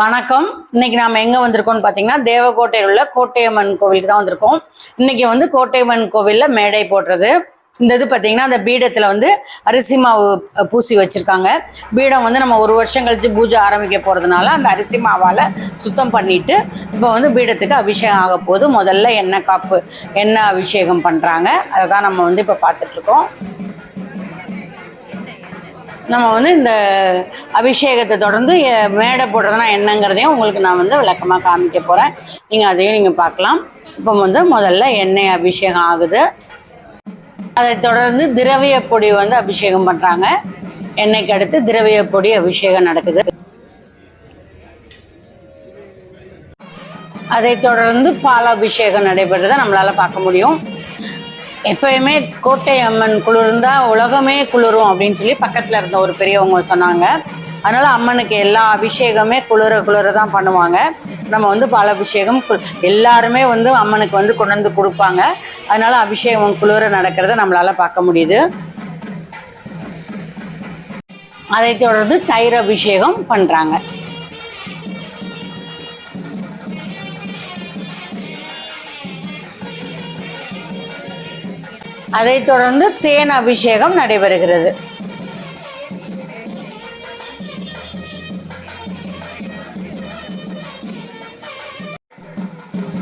வணக்கம். இன்னைக்கு நாம எங்க வந்திருக்கோம்னு பாத்தீங்கன்னா தேவக்கோட்டையில் உள்ள கோட்டையம்மன் கோவிலுக்கு தான் வந்திருக்கோம். இன்னைக்கு வந்து கோட்டையம்மன் கோவில்ல மேடை போடுறது. இந்த இது பார்த்தீங்கன்னா அந்த பீடத்தில் வந்து அரிசி மாவு பூசி வச்சுருக்காங்க. பீடம் வந்து நம்ம ஒரு வருஷம் கழித்து பூஜை ஆரம்பிக்க போகிறதுனால அந்த அரிசி மாவால் சுத்தம் பண்ணிட்டு இப்போ வந்து பீடத்துக்கு அபிஷேகம் ஆக போகுது. முதல்ல எண்ணெய் காப்பு எண்ணெய் அபிஷேகம் பண்ணுறாங்க அதை தான் நம்ம வந்து இப்போ பார்த்துட்ருக்கோம் நம்ம வந்து இந்த அபிஷேகத்தை தொடர்ந்து மேடை போடுறதுனா என்னங்கிறதையும் உங்களுக்கு நான் வந்து விளக்கமாக காமிக்க போகிறேன் நீங்கள் அதையும் நீங்கள் பார்க்கலாம். இப்போ வந்து முதல்ல எண்ணெய் அபிஷேகம் ஆகுது. அதை தொடர்ந்து திரவிய பொடி வந்து அபிஷேகம் பண்ணுறாங்க எண்ணெய்க்கு அடுத்து திரவிய பொடி அபிஷேகம் நடக்குது. அதை தொடர்ந்து பாலாபிஷேகம் நடைபெறதை நம்மளால் பார்க்க முடியும். எப்பயுமே கோட்டை அம்மன் குளிர்ந்தா உலகமே குளிரும் அப்படின்னு சொல்லி பக்கத்தில் இருந்த ஒரு பெரியவங்க சொன்னாங்க. அதனால் அம்மனுக்கு எல்லா அபிஷேகமே குளிர குளிர தான் பண்ணுவாங்க. நம்ம வந்து பாலாபிஷேகம் கு- எல்லாருமே வந்து அம்மனுக்கு வந்து கொண்டு வந்து கொடுப்பாங்க. அதனால் அபிஷேகம் குளிர நடக்கிறத நம்மளால் பார்க்க முடியுது. அதை தொடர்ந்து தயிர் அபிஷேகம் பண்ணுறாங்க அதைத் தொடர்ந்து தேன் அபிஷேகம் நடைபெறுகிறது.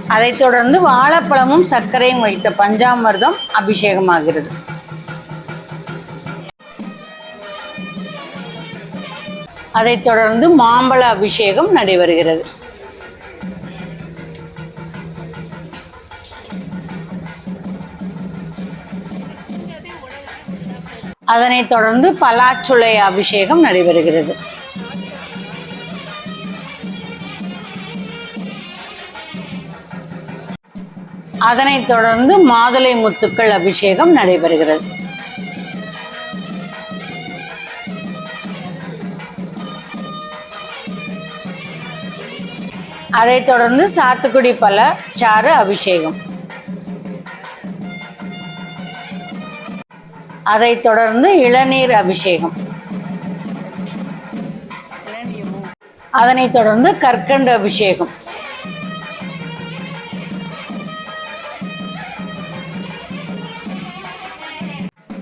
அதைத் தொடர்ந்து வாழைப்பழமும் சர்க்கரையும் வைத்த பஞ்சாமிர்தம் அபிஷேகமாகிறது. அதைத் தொடர்ந்து மாம்பழ அபிஷேகம் நடைபெறுகிறது. அதனைத் தொடர்ந்து பலாச்சுளை அபிஷேகம் நடைபெறுகிறது. அதனைத் தொடர்ந்து மாதுளை முத்துக்கள் அபிஷேகம் நடைபெறுகிறது. அதைத் தொடர்ந்து சாத்துக்குடி பல சாறு அபிஷேகம். அதைத் தொடர்ந்து இளநீர் அபிஷேகம். அதனைத் தொடர்ந்து கற்கண்டு அபிஷேகம்.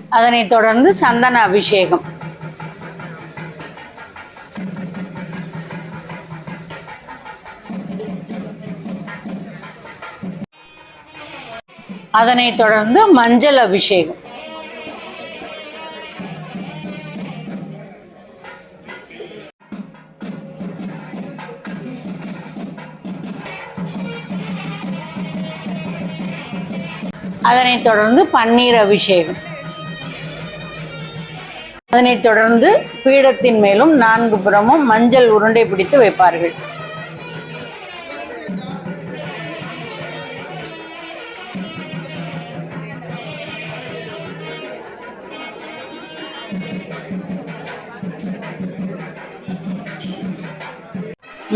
அதனைத் தொடர்ந்து சந்தன அபிஷேகம். அதனைத் தொடர்ந்து மஞ்சள் அபிஷேகம். அதனைத் தொடர்ந்து பன்னீர் அபிஷேகம். அதனைத் தொடர்ந்து பீடத்தின் மேலும் நான்கு புறமும் மஞ்சள் உருண்டை பிடித்து வைப்பார்கள்.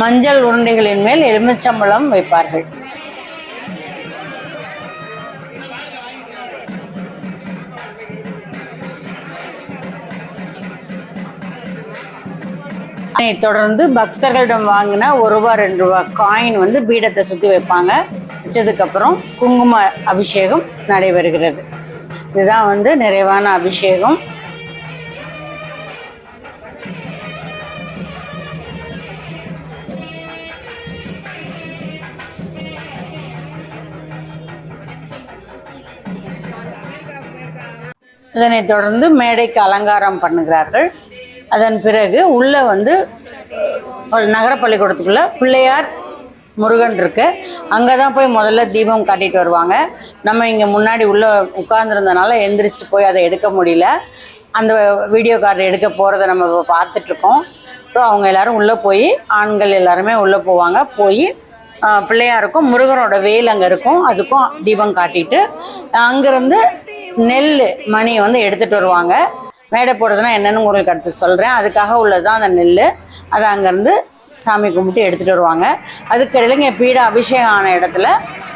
மஞ்சள் உருண்டைகளின் மேல் எலுமிச்சம்பழம் வைப்பார்கள். அதனைத் தொடர்ந்து பக்தர்களிடம் வாங்கின ஒரு ரூபா ரெண்டு ரூபா காயின் வந்து பீடத்தை சுற்றி வைப்பாங்க. வச்சதுக்கப்புறம் குங்கும அபிஷேகம் நடைபெறுகிறது. இதுதான் வந்து நிறைவான அபிஷேகம். இதனைத் தொடர்ந்து மேடைக்கு அலங்காரம் பண்ணுகிறார்கள். அதன் பிறகு உள்ளே வந்து நகர பள்ளிக்கூடத்துக்குள்ளே பிள்ளையார் முருகன் இருக்கு. அங்கே தான் போய் முதல்ல தீபம் காட்டிட்டு வருவாங்க. நம்ம இங்கே முன்னாடி உள்ளே உட்கார்ந்துருந்தனால எந்திரிச்சு போய் அதை எடுக்க முடியல. அந்த வீடியோ கார்டு எடுக்க போகிறத நம்ம இப்போ பார்த்துட்ருக்கோம். ஸோ அவங்க எல்லாரும் உள்ளே போய் ஆண்கள் எல்லாருமே உள்ளே போவாங்க. போய் பிள்ளையாருக்கும் முருகனோட வேல் அங்கே இருக்கும். அதுக்கும் தீபம் காட்டிட்டு அங்கேருந்து நெல் மணியை வந்து எடுத்துகிட்டு வருவாங்க. மேடை போடுறதுனா என்னென்னு உங்களுக்கு அடுத்து சொல்கிறேன் அதுக்காக உள்ளது தான் அந்த நெல் அதை அங்கேருந்து சாமி கும்பிட்டு எடுத்துகிட்டு வருவாங்க. அதுக்கிடையில இங்கே பீட அபிஷேகம் ஆன இடத்துல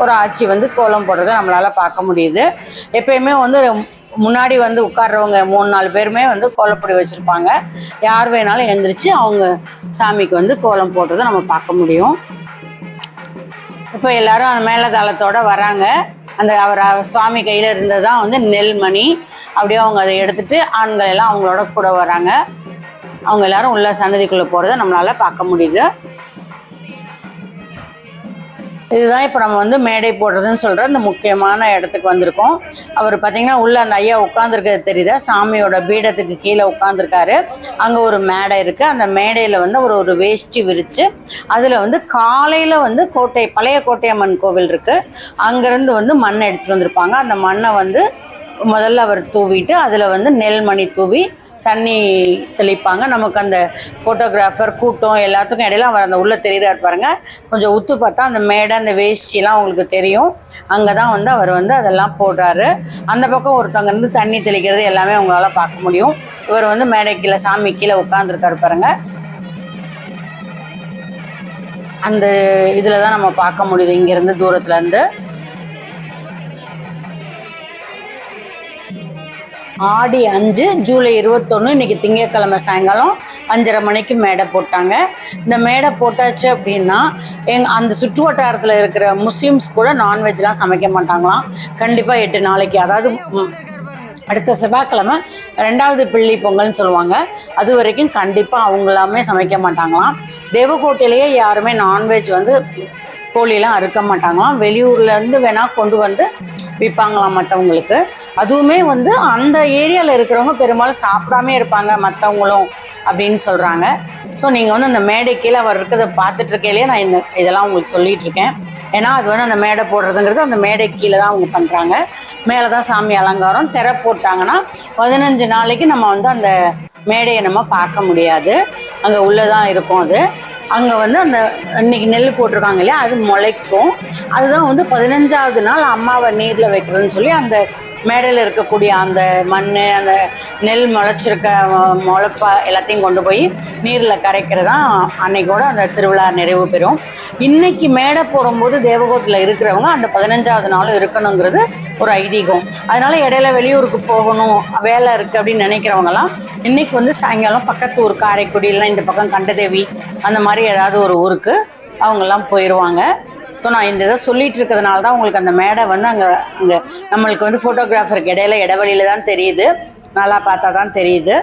ஒரு ஆட்சி வந்து கோலம் போடுறதை நம்மளால் பார்க்க முடியுது. எப்பயுமே வந்து முன்னாடி வந்து உட்கார்றவங்க மூணு நாலு பேருமே வந்து கோலப்பொடி வச்சுருப்பாங்க. யார் வேணாலும் எழுந்திரிச்சு அவங்க சாமிக்கு வந்து கோலம் போடுறதை நம்ம பார்க்க முடியும். இப்போ எல்லாரும் அந்த மேலதாளத்தோட வராங்க. அந்த அவர் சுவாமி கையில் இருந்தது தான் வந்து நெல்மணி. அப்படியே அவங்க அதை எடுத்துட்டு ஆண்கள் எல்லாம் அவங்களோட கூட வராங்க. அவங்க எல்லாரும் உள்ள சன்னதிக்குள்ளே போகிறத நம்மளால் பார்க்க முடியுது. இதுதான் இப்போ நம்ம வந்து மேடை போடுறதுன்னு சொல்கிற இந்த முக்கியமான இடத்துக்கு வந்திருக்கோம். அவர் பார்த்திங்கன்னா உள்ளே அந்த ஐயா உட்காந்துருக்கிறது தெரியுதா? சாமியோட பீடத்துக்கு கீழே உட்காந்துருக்காரு அங்கே ஒரு மேடை இருக்குது அந்த மேடையில் வந்து அவர் ஒரு வேஷ்டி விரித்து அதில் வந்து காலையில் வந்து கோட்டை பழைய கோட்டையம்மன் கோவில் இருக்குது அங்கேருந்து வந்து மண்ணை எடுத்துகிட்டு வந்திருப்பாங்க. அந்த மண்ணை வந்து முதல்ல அவர் தூவிட்டு அதில் வந்து நெல்மணி தூவி தண்ணி தெளிப்பாங்க. நமக்கு அந்த ஃபோட்டோகிராஃபர் கூட்டம் எல்லாத்துக்கும் இடையில அவர் அந்த உள்ளே தெரிகிறார் பாருங்க. கொஞ்சம் உத்து பார்த்தா அந்த மேடை அந்த வேஷ்டிலாம் உங்களுக்கு தெரியும். அங்கே தான் வந்து அவர் வந்து அதெல்லாம் போடுறாரு. அந்த பக்கம் ஒருத்தவங்க இருந்து தண்ணி தெளிக்கிறது எல்லாமே அவங்களால பார்க்க முடியும். இவர் வந்து மேடை கீழே சாமி கீழே உட்காந்துருக்காரு பாருங்க. அந்த இதில் தான் நம்ம பார்க்க முடியுது. இங்கேருந்து தூரத்துலேருந்து. ஆடி அஞ்சு ஜூலை இருபத்தொன்று இன்னைக்கு திங்கட்கிழமை சாயங்காலம் அஞ்சரை மணிக்கு மேடை போட்டாங்க. இந்த மேடை போட்டாச்சு அப்படின்னா எங் அந்த சுற்று வட்டாரத்தில் இருக்கிற முஸ்லீம்ஸ் கூட நான்வெஜ்லாம் சமைக்க மாட்டாங்களாம். கண்டிப்பாக எட்டு நாளைக்கு அதாவது அடுத்த செவ்வாய்க்கிழமை ரெண்டாவது பிள்ளி பொங்கல்னு சொல்லுவாங்க. அது வரைக்கும் கண்டிப்பாக அவங்களாமே சமைக்க மாட்டாங்களாம். தேவக்கோட்டையிலேயே யாருமே நான்வெஜ் வந்து கோழிலாம் அறுக்க மாட்டாங்களாம். வெளியூர்லேருந்து வேணால் கொண்டு வந்து விற்பாங்களாம் மற்றவங்களுக்கு அதுவுமே வந்து அந்த ஏரியாவில் இருக்கிறவங்க பெரும்பாலும் சாப்பிடாமே இருப்பாங்க மற்றவங்களும் அப்படின்னு சொல்கிறாங்க ஸோ நீங்கள் வந்து அந்த மேடை கீழே அவர் இருக்கிறத பார்த்துட்டு இருக்கையிலேயே நான் இந்த இதெல்லாம் உங்களுக்கு சொல்லிட்டு இருக்கேன். ஏன்னா அது வந்து அந்த மேடை போடுறதுங்கிறது அந்த மேடை கீழே தான் அவங்க பண்ணுறாங்க மேலே தான் சாமி அலங்காரம் திரை போட்டாங்கன்னா பதினஞ்சு நாளைக்கு நம்ம வந்து அந்த மேடையை நம்ம பார்க்க முடியாது. அங்கே உள்ளே தான் இருக்கும் அது. அங்கே வந்து அந்த இன்னைக்கு நெல் போட்டிருக்காங்க இல்லையா? அது முளைக்கும். அதுதான் வந்து பதினஞ்சாவது நாள் அம்மாவை நீரில் வைக்கிறதுன்னு சொல்லி அந்த மேடையில் இருக்கக்கூடிய அந்த மண் அந்த நெல் முளைச்சிருக்க முளைப்பா எல்லாத்தையும் கொண்டு போய் நீரில் கரைக்கிறது தான் அன்னைக்கோட அந்த திருவிழா நிறைவு பெறும். இன்னைக்கு மேடை போடும்போது தேவகோட்டில் இருக்கிறவங்க அந்த பதினஞ்சாவது நாள் இருக்கணுங்கிறது ஒரு ஐதீகம். அதனால இடையில வெளியூருக்கு போகணும் வேலை இருக்குது அப்படின்னு நினைக்கிறவங்கலாம் இன்னைக்கு வந்து சாயங்காலம் பக்கத்து ஊர் காரைக்குடி இல்லைன்னா இந்த பக்கம் கண்டதேவி அந்த மாதிரி ஏதாவது ஒரு ஊருக்கு அவங்கெல்லாம் போயிடுவாங்க ஸோ நான் இந்த இதை சொல்லிட்டு இருக்கிறதுனால தான் உங்களுக்கு அந்த மேடை வந்து அங்கே அங்கே நம்மளுக்கு வந்து ஃபோட்டோகிராஃபருக்கு இடையில இடைவெளியில தான் தெரியுது. நல்லா பார்த்தா தான் தெரியுது.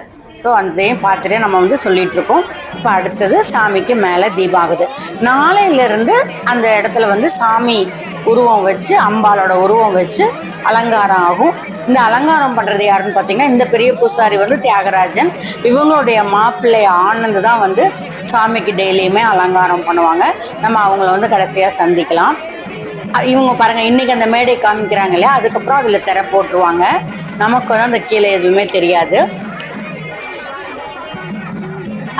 ஸோ அதையும் பார்த்துட்டே நம்ம வந்து சொல்லிட்டு இருக்கோம். இப்போ அடுத்தது சாமிக்கு மேலே தீபாகுது. நாளையிலேருந்து அந்த இடத்துல வந்து சாமி உருவம் வச்சு அம்பாலோட உருவம் வச்சு அலங்காரம் ஆகும் இந்த அலங்காரம் பண்ணுறது யாருன்னு பார்த்தீங்கன்னா இந்த பெரிய பூசாரி வந்து தியாகராஜன். இவங்களுடைய மாப்பிள்ளை ஆனந்த் தான் வந்து சாமிக்கு டெய்லியுமே அலங்காரம் பண்ணுவாங்க. நம்ம அவங்கள வந்து கடைசியாக சந்திக்கலாம். இவங்க பாருங்க இன்றைக்கி அந்த மேடை காமிக்கிறாங்க இல்லையா? அதுக்கப்புறம் அதில் திரை போட்டுருவாங்க. நமக்கு வந்து அந்த கீழே எதுவுமே தெரியாது.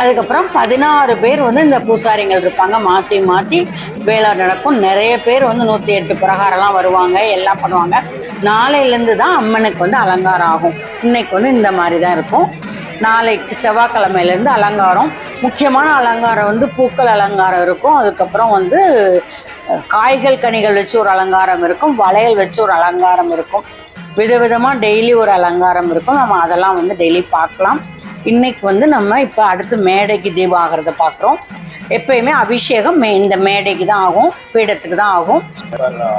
அதுக்கப்புறம் பதினாறு பேர் வந்து இந்த பூசாரிங்கள் இருப்பாங்க. மாற்றி மாற்றி வேலை நடக்கும். நிறைய பேர் வந்து நூற்றி எட்டு பிரகாரம்லாம் வருவாங்க எல்லாம் பண்ணுவாங்க. நாளையிலேருந்து தான் அம்மனுக்கு வந்து அலங்காரம் ஆகும். இன்னைக்கு வந்து இந்த மாதிரி தான் இருக்கும். நாளைக்கு செவ்வாய்க்கிழமையிலேருந்து அலங்காரம். முக்கியமான அலங்காரம் வந்து பூக்கள் அலங்காரம் இருக்கும். அதுக்கப்புறம் வந்து காய்கள் கனிகள் வச்சு ஒரு அலங்காரம் இருக்கும். வளையல் வச்சு ஒரு அலங்காரம் இருக்கும். விதவிதமாக டெய்லி ஒரு அலங்காரம் இருக்கும். நம்ம அதெல்லாம் வந்து டெய்லி பார்க்கலாம். இன்னைக்கு வந்து நம்ம இப்போ அடுத்து மேடைக்கு தீபாகிறத ஆகிறத பார்க்குறோம். எப்பயுமே அபிஷேகம் மே இந்த மேடைக்கு தான் ஆகும் பீடத்துக்கு தான் ஆகும்.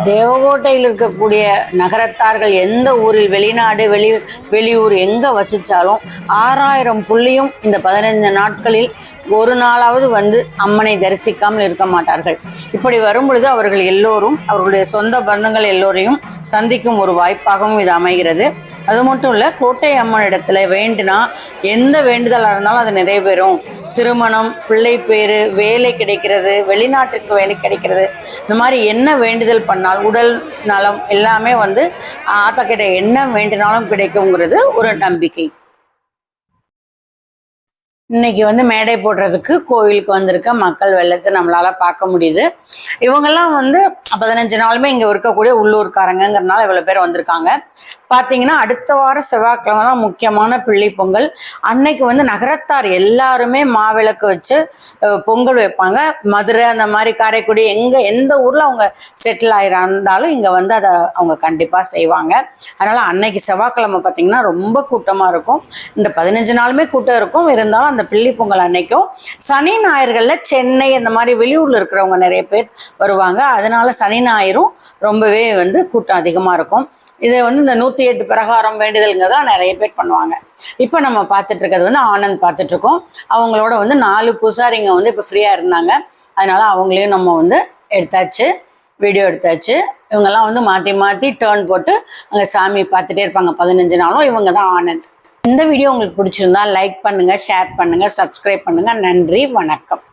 தேவகோட்டையில் இருக்கக்கூடிய நகரத்தார்கள் எந்த ஊரில் வெளிநாடு வெளி வெளியூர் எங்கே வசித்தாலும் ஆறாயிரம் புள்ளியும் இந்த பதினைந்து நாட்களில் ஒரு நாளாவது வந்து அம்மனை தரிசிக்காமல் இருக்க மாட்டார்கள். இப்படி வரும் பொழுது அவர்கள் எல்லோரும் அவர்களுடைய சொந்த பந்தங்கள் எல்லோரையும் சந்திக்கும் ஒரு வாய்ப்பாகவும் இது அமைகிறது. அது மட்டும் இல்லை கோட்டை அம்மன் இடத்துல வேண்டுனா எந்த வேண்டுதலாக இருந்தாலும் அது நிறைவேறும். திருமணம் பிள்ளை பேர் வேலை கிடைக்கிறது வெளிநாட்டுக்கு வேலை கிடைக்கிறது இந்த மாதிரி என்ன வேண்டுதல் பண்ணால் உடல் நலம் எல்லாமே வந்து ஆத்தக்கிட்ட என்ன வேண்டினாலும் கிடைக்குங்கிறது ஒரு நம்பிக்கை. இன்னைக்கு வந்து மேடை போடுறதுக்கு கோவிலுக்கு வந்திருக்க மக்கள் வெள்ளத்தை நம்மளால பார்க்க முடியுது. இவங்கெல்லாம் வந்து பதினஞ்சு நாளுமே இங்க இருக்கக்கூடிய உள்ளூர்காரங்கிறதுனால இவ்வளவு பேர் வந்திருக்காங்க. பார்த்தீங்கன்னா அடுத்த வாரம் செவ்வாய்க்கிழமை தான் முக்கியமான பிள்ளை பொங்கல். அன்னைக்கு வந்து நகரத்தார் எல்லாருமே மாவிளக்கு வச்சு பொங்கல் வைப்பாங்க. மதுரை அந்த மாதிரி காரைக்குடி எங்கே எந்த ஊரில் அவங்க செட்டில் ஆயிருந்தாலும் இங்கே வந்து அதை அவங்க கண்டிப்பாக செய்வாங்க. அதனால் அன்னைக்கு செவ்வாய்க்கிழமை பார்த்தீங்கன்னா ரொம்ப கூட்டமாக இருக்கும். இந்த பதினஞ்சு நாளுமே கூட்டம் இருக்கும். இருந்தாலும் அந்த பிள்ளை பொங்கல் அன்னைக்கும் சனி ஞாயிறுகளில் சென்னை அந்த மாதிரி வெளியூரில் இருக்கிறவங்க நிறைய பேர் வருவாங்க. அதனால சனி ஞாயிறும் ரொம்பவே வந்து கூட்டம் அதிகமாக இருக்கும். இதை வந்து இந்த நூற்றி எட்டு பிரகாரம் வேண்டுதல்ங்கிறதெல்லாம் நிறைய பேர் பண்ணுவாங்க. இப்போ நம்ம பார்த்துட்டு இருக்கிறது வந்து ஆனந்த் பார்த்துட்டு இருக்கோம் அவங்களோட வந்து நாலு பூசாரிங்க வந்து இப்போ ஃப்ரீயாக இருந்தாங்க. அதனால அவங்களையும் நம்ம வந்து எடுத்தாச்சு வீடியோ எடுத்தாச்சு. இவங்கெல்லாம் வந்து மாற்றி மாற்றி டேர்ன் போட்டு அங்கே சாமி பார்த்துட்டே இருப்பாங்க. பதினஞ்சு நாளும் இவங்க தான் ஆனந்த். இந்த வீடியோ உங்களுக்கு பிடிச்சிருந்தா லைக் பண்ணுங்கள் ஷேர் பண்ணுங்கள் சப்ஸ்கிரைப் பண்ணுங்கள் நன்றி வணக்கம்.